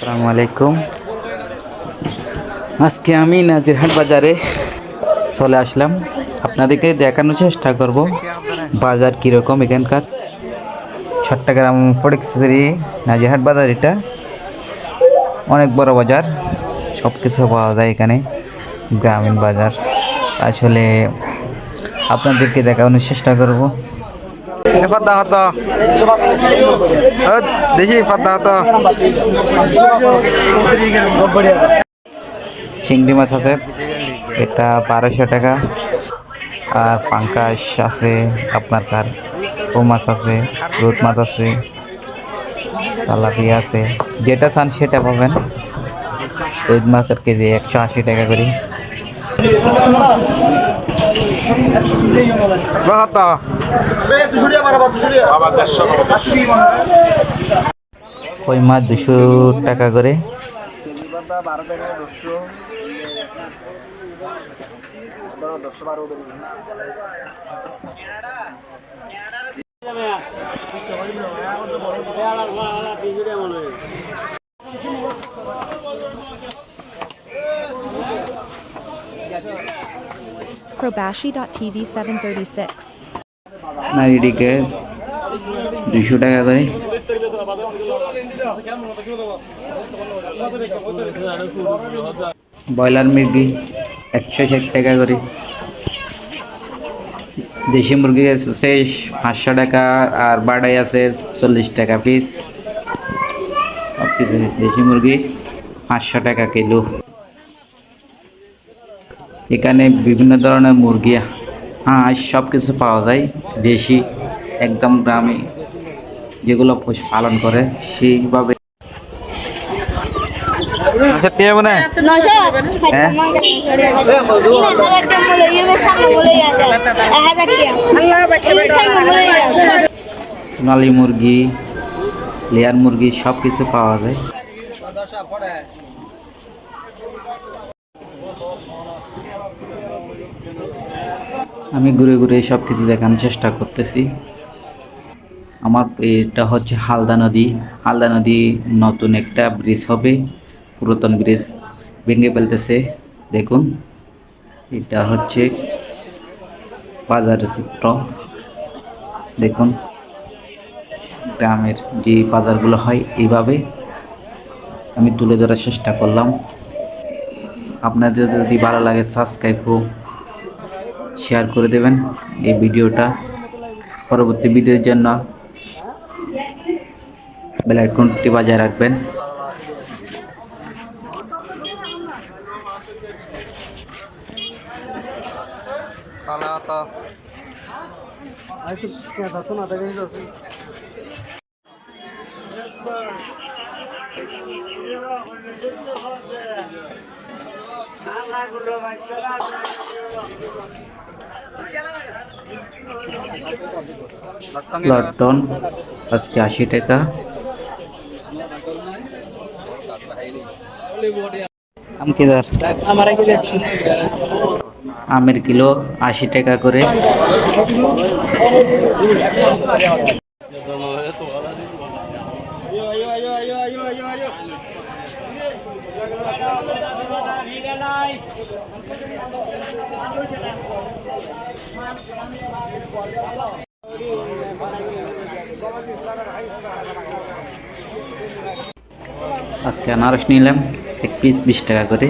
আসসালামু আলাইকুম। আজকে আমি নাজিরহাট বাজারে চলে আসলাম। আপনাদেরকে দেখানোর চেষ্টা করব বাজার কীরকম এখানকার। চট্টগ্রাম ফটিকছড়ি নাজিরহাট বাজার এটা। অনেক বড় বাজার সব কিছু পাওয়া যায় এখানে, গ্রামীণ বাজার। আসলে আপনাদেরকে দেখানোর চেষ্টা করব। ফাদা হাতা দেখি ফাদা হাতা চিংড়ি মাছ আছে। এটা বারোশো টাকা। আর পাঙ্কাশ আছে আপনার কার ও মাছ আছে রুদ মাছ আছে তালাপিয়া আছে। যেটা চান সেটা পাবেন। রুদ মাছের কেজি একশো আশি টাকা করে। কই মাছ দুশো টাকা করে? Probashi.tv 736. নারীটিকে দুশো টাকা করে। ব্রয়লার মুরগি একশো ষাট টাকা করে। দেশি মুরগি আছে পাঁচশো টাকা আর বাড়াই আছে চল্লিশ টাকা পিস দেশি মুরগি পাঁচশো টাকা কিলো। এখানে বিভিন্ন ধরনের মুরগি হাঁস সব কিছু পাওয়া যায়। দেশি একদম গ্রামে যেগুলো পশু পালন করে সেইভাবে। হয় হ্যাঁ? সোনালি মুরগি লেয়ার মুরগি সব কিছু পাওয়া যায়। আমি ঘুরে ঘুরে সব কিছু দেখানোর চেষ্টা করতেছি। আমার এটা হচ্ছে হালদা নদী। হালদা নদী নতুন একটা ব্রিজ হবে। পুরাতন ব্রিজ ভেঙে ফেলতেছে। দেখুন, এটা হচ্ছে বাজারের চিত্র। দেখুন, গ্রামের যে বাজারগুলো হয় এইভাবে আমি তুলে ধরার চেষ্টা করলাম। আপনাদের যদি ভালো লাগে সাবস্ক্রাইব ও শেয়ার করে দেবেন এই ভিডিওটা। পরবর্তী ভিডিওর জন্য বেল আইকনটি বাজায় রাখবেন। লটন আজকে আশি টাকা। আমের কিলো আশি টাকা করে। আজকে আনারস নিলাম এক পিস বিশ টাকা করে।